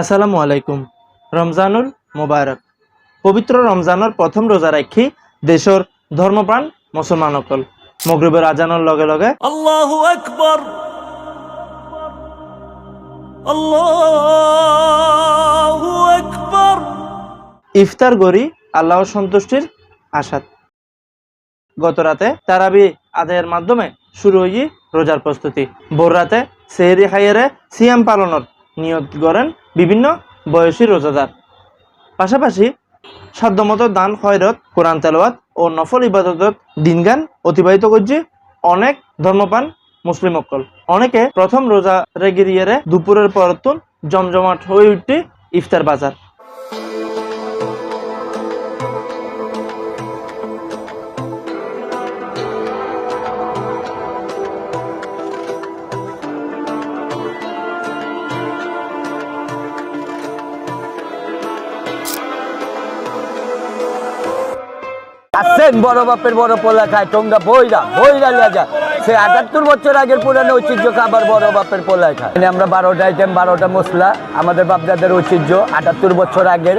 আসসালামু আলাইকুম। রমজানুল মোবারক। পবিত্র রমজানের প্রথম রোজা রাখি দেশের ধর্মপ্রাণ মুসলমান সকল মগরীবের আজানোর লগে লগে আল্লাহু আকবার। ইফতার গরি আল্লাহ সন্তুষ্টির আশাত। গত রাতে তারাবি আদায়ের মাধ্যমে শুরু হই রোজার প্রস্তুতি। ভোর রাতে সেহরি হাইয়ারে সিএম পালনের নিয়ত করেন বিভিন্ন বয়সী রোজাদার। পাশাপাশি সাধ্যমতো দান, খয়রত, কোরআন তেলাওয়াত ও নফল ইবাদত দিনগান অতিবাহিত করছে অনেক ধর্মপান মুসলিম অক্কল। অনেকে প্রথম রোজা রেগিরিয়ারে দুপুরের পরতুন জমজমাট হয়ে উঠতে ইফতার বাজার। আসছেন বড় বাপের বড় পোলা খায়, টোঙ্গা বইরা বইরা লেজা সে আটাত্তর বছর আগের পুরানো ঐতিহ্য খাবার বড় বাপের পোলায় খায়? আমরা বারোটা আইটেম বারোটা মশলা, আমাদের বাপদাদের ঐতিহ্য, আটাত্তর বছর আগের।